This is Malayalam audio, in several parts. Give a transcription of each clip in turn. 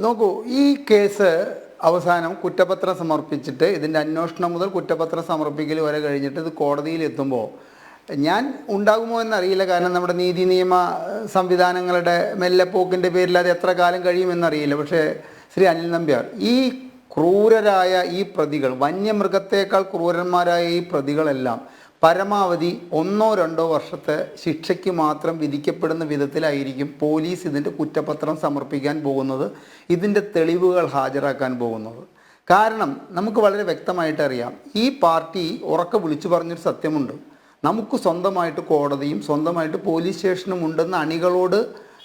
നോക്കൂ ഈ കേസ് അവസാനം കുറ്റപത്രം സമർപ്പിച്ചിട്ട് ഇതിന്റെ അന്വേഷണം മുതൽ കുറ്റപത്രം സമർപ്പിക്കൽ വരെ കഴിഞ്ഞിട്ട് ഇത് കോടതിയിൽ എത്തുമ്പോൾ ഞാൻ ഉണ്ടാകുമോ എന്നറിയില്ല. കാരണം നമ്മുടെ നീതി നിയമ സംവിധാനങ്ങളുടെ മെല്ലെപ്പോക്കിന്റെ പേരിൽ അത് എത്ര കാലം കഴിയുമെന്നറിയില്ല. പക്ഷേ ശ്രീ അനിൽ നമ്പ്യാർ ഈ ക്രൂരരായ ഈ പ്രതികൾ വന്യമൃഗത്തേക്കാൾ ക്രൂരന്മാരായ ഈ പ്രതികളെല്ലാം പരമാവധി ഒന്നോ രണ്ടോ വർഷത്തെ ശിക്ഷയ്ക്ക് മാത്രം വിധിക്കപ്പെടുന്ന വിധത്തിലായിരിക്കും പോലീസ് ഇതിന്റെ കുറ്റപത്രം സമർപ്പിക്കാൻ പോകുന്നത് ഇതിന്റെ തെളിവുകൾ ഹാജരാക്കാൻ പോകുന്നത്. കാരണം നമുക്ക് വളരെ വ്യക്തമായിട്ട് അറിയാം ഈ പാർട്ടി ഉറക്കെ വിളിച്ചു പറഞ്ഞൊരു സത്യമുണ്ട്. നമുക്ക് സ്വന്തമായിട്ട് കോടതിയും സ്വന്തമായിട്ട് പോലീസ് സ്റ്റേഷനും ഉണ്ടെന്ന് അണികളോട്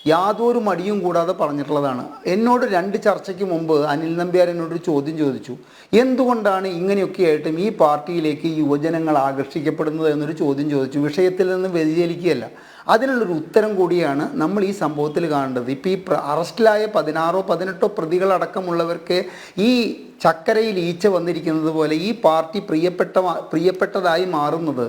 യാതൊരു മടിയും കൂടാതെ പറഞ്ഞിട്ടുള്ളതാണ്. എന്നോട് രണ്ട് ചർച്ചയ്ക്ക് മുമ്പ് അനിൽ നമ്പ്യാർ എന്നോടൊരു ചോദ്യം ചോദിച്ചു. എന്തുകൊണ്ടാണ് ഇങ്ങനെയൊക്കെ ആയിട്ടും ഈ പാർട്ടിയിലേക്ക് യുവജനങ്ങൾ ആകർഷിക്കപ്പെടുന്നത് എന്നൊരു ചോദ്യം ചോദിച്ചു. വിഷയത്തിൽ നിന്ന് വ്യതിചലിക്കുകയല്ല. അതിനുള്ളൊരു ഉത്തരം കൂടിയാണ് നമ്മൾ ഈ സംഭവത്തിൽ കാണേണ്ടത്. ഇപ്പോൾ ഈ അറസ്റ്റിലായ പതിനാറോ പതിനെട്ടോ പ്രതികളടക്കമുള്ളവർക്ക് ഈ ചക്കരയിൽ ഈച്ച വന്നിരിക്കുന്നത് പോലെ ഈ പാർട്ടി പ്രിയപ്പെട്ട പ്രിയപ്പെട്ടതായി മാറുന്നത്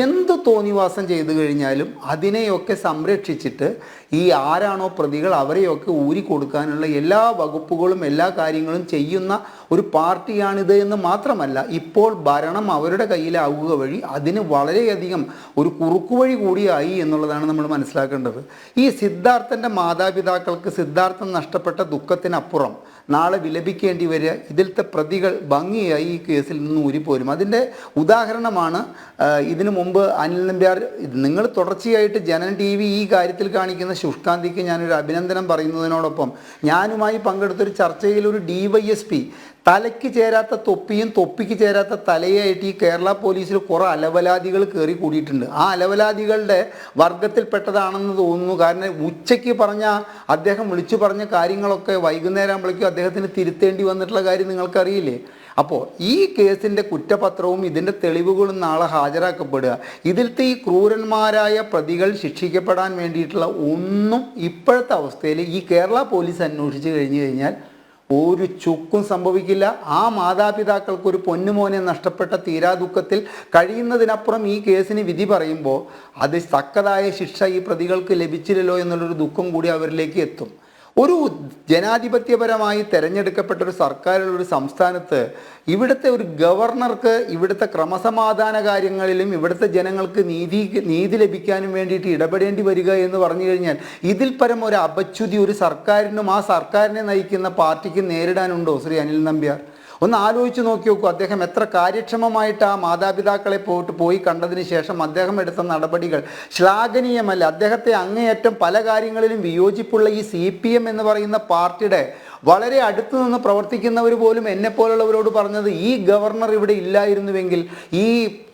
എന്ത് തോന്നിവാസം ചെയ്തു കഴിഞ്ഞാലും അതിനെയൊക്കെ സംരക്ഷിച്ചിട്ട് ഈ ആരാണോ പ്രതികൾ അവരെയൊക്കെ ഊരി കൊടുക്കാനുള്ള എല്ലാ വകുപ്പുകളും എല്ലാ കാര്യങ്ങളും ചെയ്യുന്ന ഒരു പാർട്ടിയാണിത് എന്ന് മാത്രമല്ല ഇപ്പോൾ ഭരണം അവരുടെ കയ്യിലാവുക വഴി അതിന് വളരെയധികം ഒരു കുറുക്കുവഴി കൂടിയായി എന്നുള്ളതാണ് നമ്മൾ മനസ്സിലാക്കേണ്ടത്. ഈ സിദ്ധാർത്ഥന്റെ മാതാപിതാക്കൾക്ക് സിദ്ധാർത്ഥം നഷ്ടപ്പെട്ട ദുഃഖത്തിനപ്പുറം നാളെ വിലപിക്കേണ്ടി വരിക ഇതിലത്തെ പ്രതികൾ ഭംഗിയായി ഈ കേസിൽ നിന്ന് ഊരിപ്പോരും. അതിന്റെ ഉദാഹരണമാണ് ഇതിനു മുമ്പ് അനിൽ നമ്പ്യാർ നിങ്ങൾ തുടർച്ചയായിട്ട് ജനൻ ടി വി ഈ കാര്യത്തിൽ കാണിക്കുന്ന ശുഷ്കാന്തിക്ക് ഞാനൊരു അഭിനന്ദനം പറയുന്നതിനോടൊപ്പം ഞാനുമായി പങ്കെടുത്തൊരു ചർച്ചയിൽ ഒരു ഡി വൈ എസ് പി തലയ്ക്ക് ചേരാത്ത തൊപ്പിയും തൊപ്പിക്ക് ചേരാത്ത തലയായിട്ട് ഈ കേരള പോലീസിൽ കുറേ അലവലാദികൾ കയറി കൂടിയിട്ടുണ്ട്. ആ അലവലാദികളുടെ വർഗത്തിൽപ്പെട്ടതാണെന്ന് തോന്നുന്നു. കാരണം ഉച്ചയ്ക്ക് പറഞ്ഞ അദ്ദേഹം വിളിച്ചു പറഞ്ഞ കാര്യങ്ങളൊക്കെ വൈകുന്നേരം ആകുമ്പോഴേക്കും അദ്ദേഹത്തിന് തിരുത്തേണ്ടി വന്നിട്ടുള്ള കാര്യം നിങ്ങൾക്കറിയില്ലേ? അപ്പോൾ ഈ കേസിന്റെ കുറ്റപത്രവും ഇതിന്റെ തെളിവുകളും നാളെ ഹാജരാക്കപ്പെടുക. ഇതിലത്തെ ഈ ക്രൂരന്മാരായ പ്രതികൾ ശിക്ഷിക്കപ്പെടാൻ വേണ്ടിയിട്ടുള്ള ഒന്നും ഇപ്പോഴത്തെ അവസ്ഥയിൽ ഈ കേരള പോലീസ് അന്വേഷിച്ച് കഴിഞ്ഞു കഴിഞ്ഞാൽ ഒരു ചുക്കും സംഭവിക്കില്ല. ആ മാതാപിതാക്കൾക്ക് ഒരു പൊന്നുമോനെ നഷ്ടപ്പെട്ട തീരാ ദുഃഖത്തിൽ കഴിയുന്നതിനപ്പുറം ഈ കേസിന് വിധി പറയുമ്പോൾ അത് തക്കതായ ശിക്ഷ ഈ പ്രതികൾക്ക് ലഭിച്ചില്ലല്ലോ എന്നുള്ളൊരു ദുഃഖം കൂടി അവരിലേക്ക് എത്തും. ഒരു ജനാധിപത്യപരമായി തെരഞ്ഞെടുക്കപ്പെട്ട ഒരു സർക്കാരുള്ള ഒരു സംസ്ഥാനത്ത് ഇവിടുത്തെ ഒരു ഗവർണർക്ക് ഇവിടുത്തെ ക്രമസമാധാന കാര്യങ്ങളിലും ഇവിടുത്തെ ജനങ്ങൾക്ക് നീതി നീതി ലഭിക്കാനും വേണ്ടിയിട്ട് ഇടപെടേണ്ടി വരിക എന്ന് പറഞ്ഞു കഴിഞ്ഞാൽ ഇതിൽ പരം ഒരു അപച്യുതി ഒരു സർക്കാരിനും ആ സർക്കാരിനെ നയിക്കുന്ന പാർട്ടിക്ക് നേരിടാനുണ്ടോ ശ്രീ അനിൽ നമ്പ്യാർ? ഒന്ന് ആലോചിച്ച് നോക്കി നോക്കൂ. അദ്ദേഹം എത്ര കാര്യക്ഷമമായിട്ട് ആ മാതാപിതാക്കളെ പോയിട്ട് പോയി കണ്ടതിന് ശേഷം അദ്ദേഹം എടുത്ത നടപടികൾ ശ്ലാഘനീയമല്ല. അദ്ദേഹത്തെ അങ്ങേയറ്റം പല കാര്യങ്ങളിലും വിയോജിപ്പുള്ള ഈ സി പി എം എന്ന് പറയുന്ന പാർട്ടിയുടെ വളരെ അടുത്തു നിന്ന് പ്രവർത്തിക്കുന്നവർ പോലും എന്നെ പോലുള്ളവരോട് പറഞ്ഞത് ഈ ഗവർണർ ഇവിടെ ഇല്ലായിരുന്നുവെങ്കിൽ ഈ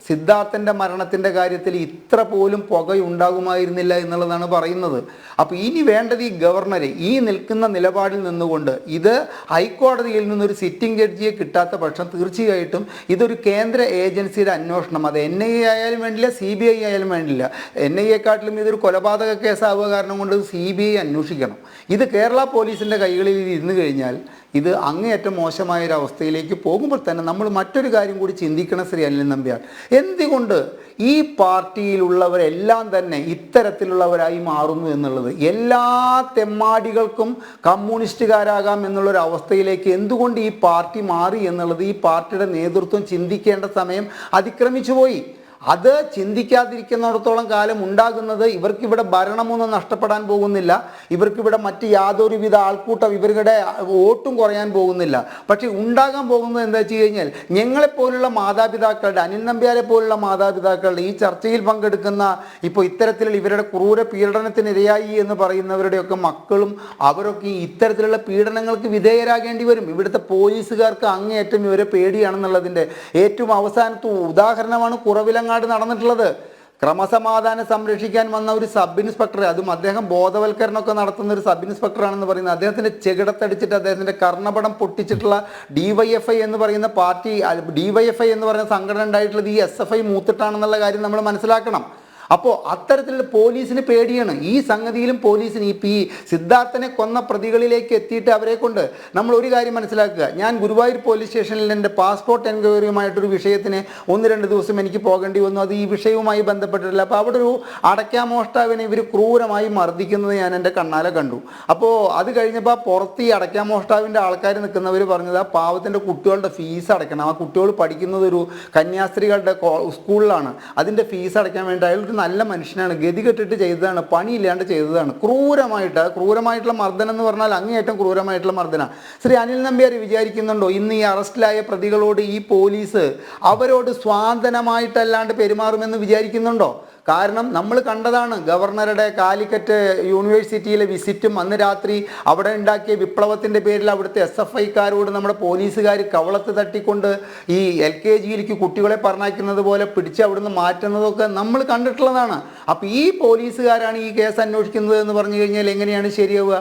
സിദ്ധാർത്ഥന്റെ മരണത്തിന്റെ കാര്യത്തിൽ ഇത്ര പോലും പുകയുണ്ടാകുമായിരുന്നില്ല എന്നുള്ളതാണ് പറയുന്നത്. അപ്പോൾ ഇനി വേണ്ടത് ഈ ഗവർണറെ ഈ നിൽക്കുന്ന നിലപാടിൽ നിന്നുകൊണ്ട് ഇത് ഹൈക്കോടതിയിൽ നിന്നൊരു സിറ്റിംഗ് ജഡ്ജിയെ കിട്ടാത്ത പക്ഷം തീർച്ചയായിട്ടും ഇതൊരു കേന്ദ്ര ഏജൻസിയുടെ അന്വേഷണം. അത് എൻ ഐ എ ആയാലും വേണ്ടില്ല സി ബി ഐ ആയാലും വേണ്ടില്ല. എൻ ഐ എക്കാട്ടിലും ഇതൊരു കൊലപാതക കേസാവുക കാരണം കൊണ്ട് സി ബി ഐ അന്വേഷിക്കണം. ഇത് കേരള പോലീസിന്റെ കൈകളിൽ ഇരുന്ന് കഴിഞ്ഞാൽ ഇത് അങ്ങേയറ്റം മോശമായ ഒരു അവസ്ഥയിലേക്ക് പോകുമ്പോൾ തന്നെ നമ്മൾ മറ്റൊരു കാര്യം കൂടി ചിന്തിക്കണം ശ്രീ അനിൽ നമ്പ്യാർ. എന്തുകൊണ്ട് ഈ പാർട്ടിയിലുള്ളവരെല്ലാം തന്നെ ഇത്തരത്തിലുള്ളവരായി മാറുന്നു എന്നുള്ളത്? എല്ലാ തെമ്മാടികൾക്കും കമ്മ്യൂണിസ്റ്റുകാരാകാം എന്നുള്ളൊരു അവസ്ഥയിലേക്ക് എന്തുകൊണ്ട് ഈ പാർട്ടി മാറി എന്നുള്ളത്? ഈ പാർട്ടിയുടെ നേതൃത്വം ചിന്തിക്കേണ്ട സമയം അതിക്രമിച്ചു പോയി അത് ചിന്തിക്കാതിരിക്കുന്നിടത്തോളം കാലം ഉണ്ടാകുന്നത് ഇവർക്കിവിടെ ഭരണമൊന്നും നഷ്ടപ്പെടാൻ പോകുന്നില്ല. ഇവർക്കിവിടെ മറ്റ് യാതൊരുവിധ ആൾക്കൂട്ടം ഇവരുടെ വോട്ടും കുറയാൻ പോകുന്നില്ല. പക്ഷേ ഉണ്ടാകാൻ പോകുന്നത് എന്താ വെച്ച് കഴിഞ്ഞാൽ ഞങ്ങളെപ്പോലുള്ള മാതാപിതാക്കളുടെ അനിൽ നമ്പ്യാരെ പോലുള്ള മാതാപിതാക്കളുടെ ഈ ചർച്ചയിൽ പങ്കെടുക്കുന്ന ഇപ്പോൾ ഇത്തരത്തിലുള്ള ഇവരുടെ ക്രൂര പീഡനത്തിനിരയായി എന്ന് പറയുന്നവരുടെയൊക്കെ മക്കളും അവരൊക്കെ ഇത്തരത്തിലുള്ള പീഡനങ്ങൾക്ക് വിധേയരാകേണ്ടി വരും. ഇവിടുത്തെ പോലീസുകാർക്ക് അങ്ങേയറ്റം ഇവരെ പേടിയാണെന്നുള്ളതിന്റെ ഏറ്റവും അവസാനത്തെ ഉദാഹരണമാണ് കുറവിലങ്ങാട് നടന്നിട്ടുള്ളത്. ക്രമസമാധാനം സംരക്ഷിക്കാൻ വന്ന ഒരു സബ് ഇൻസ്പെക്ടർ അതും അദ്ദേഹം ബോധവൽക്കരണമൊക്കെ നടത്തുന്ന ഒരു സബ് ഇൻസ്പെക്ടറാണെന്ന് പറയുന്നത്. അദ്ദേഹത്തിന്റെ ചെകിടത്തടിച്ചിട്ട് അദ്ദേഹത്തിന്റെ കർണപടം പൊട്ടിച്ചിട്ടുള്ള ഡി വൈ എഫ് ഐ എന്ന് പറയുന്ന party D Y F I എന്ന് പറയുന്ന സംഘടന ഉണ്ടായിട്ടുള്ളത് ഈ എസ് എഫ് ഐ മൂത്തിട്ടാണെന്നുള്ള കാര്യം നമ്മൾ മനസ്സിലാക്കണം. അപ്പോൾ അത്തരത്തിൽ പോലീസിന് പേടിയാണ്. ഈ സംഗതിയിലും പോലീസിന് ഈ പി സിദ്ധാർത്ഥനെ കൊന്ന പ്രതികളിലേക്ക് എത്തിയിട്ട് അവരെ കൊണ്ട് നമ്മൾ ഒരു കാര്യം മനസ്സിലാക്കുക. ഞാൻ ഗുരുവായൂർ പോലീസ് സ്റ്റേഷനിൽ എന്റെ പാസ്പോർട്ട് എൻക്വയറിയുമായിട്ടൊരു വിഷയത്തിന് ഒന്ന് രണ്ട് ദിവസം എനിക്ക് പോകേണ്ടി വന്നു. അത് ഈ വിഷയവുമായി ബന്ധപ്പെട്ടിട്ടില്ല. അപ്പോൾ അവിടെ ഒരു അടയ്ക്കാമോഷ്ടാവിനെ ഇവർ ക്രൂരമായി മർദ്ദിക്കുന്നത് ഞാൻ എന്റെ കണ്ണാലെ കണ്ടു. അപ്പോൾ അത് കഴിഞ്ഞപ്പോൾ പുറത്ത് ഈ അടയ്ക്കാമോഷ്ടാവിന്റെ ആൾക്കാർ നിൽക്കുന്നവർ പറഞ്ഞത് ആ പാവത്തിന്റെ കുട്ടികളുടെ ഫീസ് അടയ്ക്കണം. ആ കുട്ടികൾ പഠിക്കുന്നത് ഒരു കന്യാസ്ത്രീകളുടെ സ്കൂളിലാണ്. അതിന്റെ ഫീസ് അടയ്ക്കാൻ വേണ്ടി അയാൾ നല്ല മനുഷ്യനാണ്. ഗതി കെട്ടിട്ട് ചെയ്തതാണ്. പണിയില്ലാണ്ട് ചെയ്തതാണ്. ക്രൂരമായിട്ട്. ക്രൂരമായിട്ടുള്ള മർദ്ദനം എന്ന് പറഞ്ഞാൽ അങ്ങേയറ്റം ക്രൂരമായിട്ടുള്ള മർദ്ദന. ശ്രീ അനിൽ നമ്പ്യാർ വിചാരിക്കുന്നുണ്ടോ? ഇന്ന് ഈ അറസ്റ്റിലായ പ്രതികളോട് ഈ പോലീസ് അവരോട് സ്വാതന്ത്ര്യമായിട്ടല്ലാണ്ട് പെരുമാറുമെന്ന് വിചാരിക്കുന്നുണ്ടോ? കാരണം നമ്മൾ കണ്ടതാണ് ഗവർണറുടെ കാലിക്കറ്റ് യൂണിവേഴ്സിറ്റിയിലെ വിസിറ്റും അന്ന് രാത്രി അവിടെ ഉണ്ടാക്കിയ വിപ്ലവത്തിന്റെ പേരിൽ അവിടുത്തെ എസ് എഫ് ഐക്കാരോട് നമ്മുടെ പോലീസുകാർ കവളത്ത് തട്ടിക്കൊണ്ട് ഈ എൽ കെ ജിയിലേക്ക് കുട്ടികളെ പറഞ്ഞയക്കുന്നത് പോലെ പിടിച്ച് അവിടുന്ന് മാറ്റുന്നതൊക്കെ നമ്മൾ കണ്ടിട്ടുള്ളതാണ്. അപ്പോൾ ഈ പോലീസുകാരാണ് ഈ കേസ് അന്വേഷിക്കുന്നത് എന്ന് പറഞ്ഞു കഴിഞ്ഞാൽ എങ്ങനെയാണ് ശരിയാവുക?